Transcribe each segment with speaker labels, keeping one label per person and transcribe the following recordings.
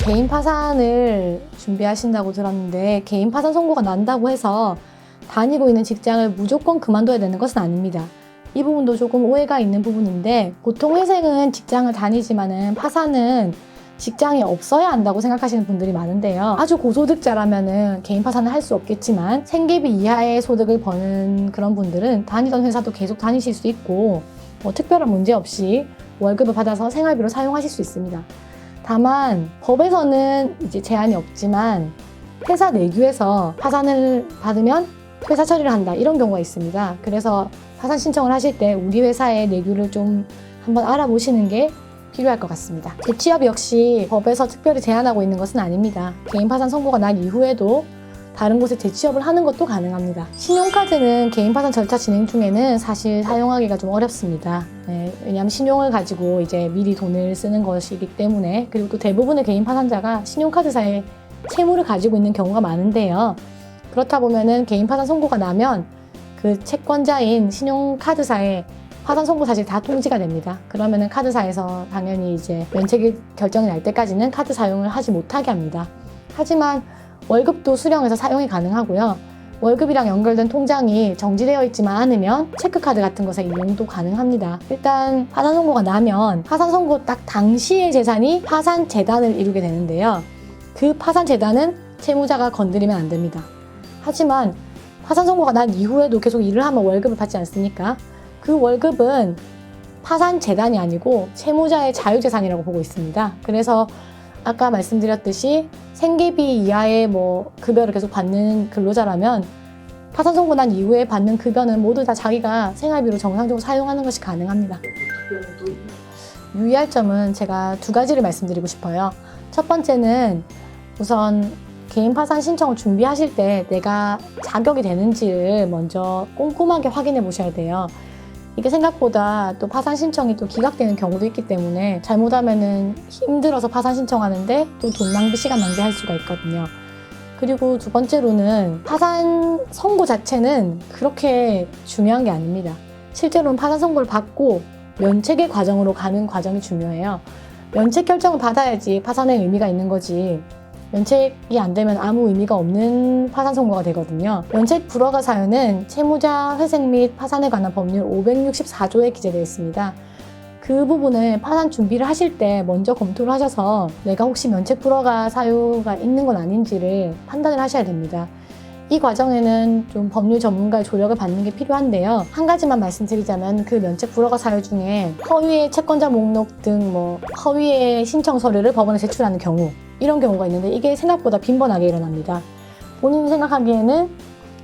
Speaker 1: 개인 파산을 준비하신다고 들었는데 개인 파산 선고가 난다고 해서 다니고 있는 직장을 무조건 그만둬야 되는 것은 아닙니다. 이 부분도 조금 오해가 있는 부분인데 보통 회생은 직장을 다니지만은 파산은 직장이 없어야 한다고 생각하시는 분들이 많은데요. 아주 고소득자라면은 개인 파산을 할 수 없겠지만 생계비 이하의 소득을 버는 그런 분들은 다니던 회사도 계속 다니실 수 있고 뭐 특별한 문제 없이 월급을 받아서 생활비로 사용하실 수 있습니다. 다만 법에서는 이제 제한이 없지만 회사 내규에서 파산을 받으면 회사 처리를 한다 이런 경우가 있습니다. 그래서 파산 신청을 하실 때 우리 회사의 내규를 좀 한번 알아보시는 게 필요할 것 같습니다. 재취업 역시 법에서 특별히 제한하고 있는 것은 아닙니다. 개인 파산 선고가 난 이후에도 다른 곳에 재취업을 하는 것도 가능합니다. 신용카드는 개인 파산 절차 진행 중에는 사실 사용하기가 좀 어렵습니다. 네, 왜냐하면 신용을 가지고 이제 미리 돈을 쓰는 것이기 때문에 그리고 또 대부분의 개인 파산자가 신용카드사에 채무를 가지고 있는 경우가 많은데요. 그렇다 보면은 개인 파산 선고가 나면 그 채권자인 신용카드사에 파산 선고 사실 다 통지가 됩니다. 그러면은 카드사에서 당연히 이제 면책 결정이 날 때까지는 카드 사용을 하지 못하게 합니다. 하지만 월급도 수령해서 사용이 가능하고요. 월급이랑 연결된 통장이 정지되어 있지만 않으면 체크카드 같은 것에 이용도 가능합니다. 일단 파산 선고가 나면 파산 선고 딱 당시의 재산이 파산 재단을 이루게 되는데요. 그 파산 재단은 채무자가 건드리면 안 됩니다. 하지만 파산 선고가 난 이후에도 계속 일을 하면 월급을 받지 않습니까? 그 월급은 파산 재단이 아니고 채무자의 자유재산이라고 보고 있습니다. 그래서 아까 말씀드렸듯이 생계비 이하의 뭐 급여를 계속 받는 근로자라면 파산 선고 난 이후에 받는 급여는 모두 다 자기가 생활비로 정상적으로 사용하는 것이 가능합니다. 유의할 점은 제가 두 가지를 말씀드리고 싶어요. 첫 번째는 우선 개인 파산 신청을 준비하실 때 내가 자격이 되는지를 먼저 꼼꼼하게 확인해 보셔야 돼요. 이게 생각보다 또 파산 신청이 또 기각되는 경우도 있기 때문에 잘못하면은 힘들어서 파산 신청하는데 또 돈 낭비, 시간 낭비할 수가 있거든요. 그리고 두 번째로는 파산 선고 자체는 그렇게 중요한 게 아닙니다. 실제로는 파산 선고를 받고 면책의 과정으로 가는 과정이 중요해요. 면책 결정을 받아야지 파산의 의미가 있는 거지. 면책이 안 되면 아무 의미가 없는 파산 선고가 되거든요. 면책 불허가 사유는 채무자 회생 및 파산에 관한 법률 564조에 기재되어 있습니다. 그 부분을 파산 준비를 하실 때 먼저 검토를 하셔서 내가 혹시 면책 불허가 사유가 있는 건 아닌지를 판단을 하셔야 됩니다. 이 과정에는 좀 법률 전문가의 조력을 받는 게 필요한데요. 한 가지만 말씀드리자면 그 면책 불허가 사유 중에 허위의 채권자 목록 등 뭐 허위의 신청 서류를 법원에 제출하는 경우 이런 경우가 있는데 이게 생각보다 빈번하게 일어납니다. 본인이 생각하기에는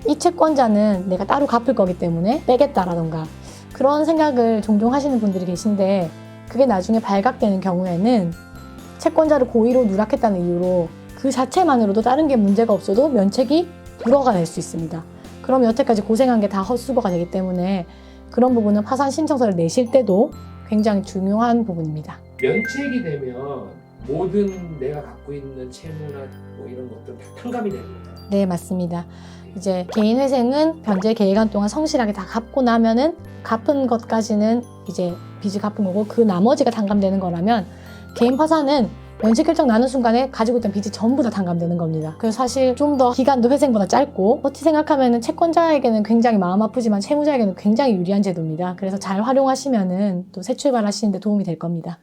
Speaker 1: 이 채권자는 내가 따로 갚을 거기 때문에 빼겠다라던가 그런 생각을 종종 하시는 분들이 계신데 그게 나중에 발각되는 경우에는 채권자를 고의로 누락했다는 이유로 그 자체만으로도 다른 게 문제가 없어도 면책이 불허가 될 수 있습니다. 그럼 여태까지 고생한 게 다 헛수고가 되기 때문에 그런 부분은 파산 신청서를 내실 때도 굉장히 중요한 부분입니다.
Speaker 2: 면책이 되면 모든 내가 갖고 있는 채무나 뭐 이런 것들 다 탕감이 되는 거예요.
Speaker 1: 네, 맞습니다. 이제 개인 회생은 변제 계획안 동안 성실하게 다 갚고 나면은 갚은 것까지는 이제 빚을 갚은 거고 그 나머지가 탕감되는 거라면 개인 파산은 면책 결정 나는 순간에 가지고 있던 빚이 전부 다 탕감되는 겁니다. 그래서 사실 좀 더 기간도 회생보다 짧고 어찌 생각하면은 채권자에게는 굉장히 마음 아프지만 채무자에게는 굉장히 유리한 제도입니다. 그래서 잘 활용하시면은 또 새 출발하시는데 도움이 될 겁니다.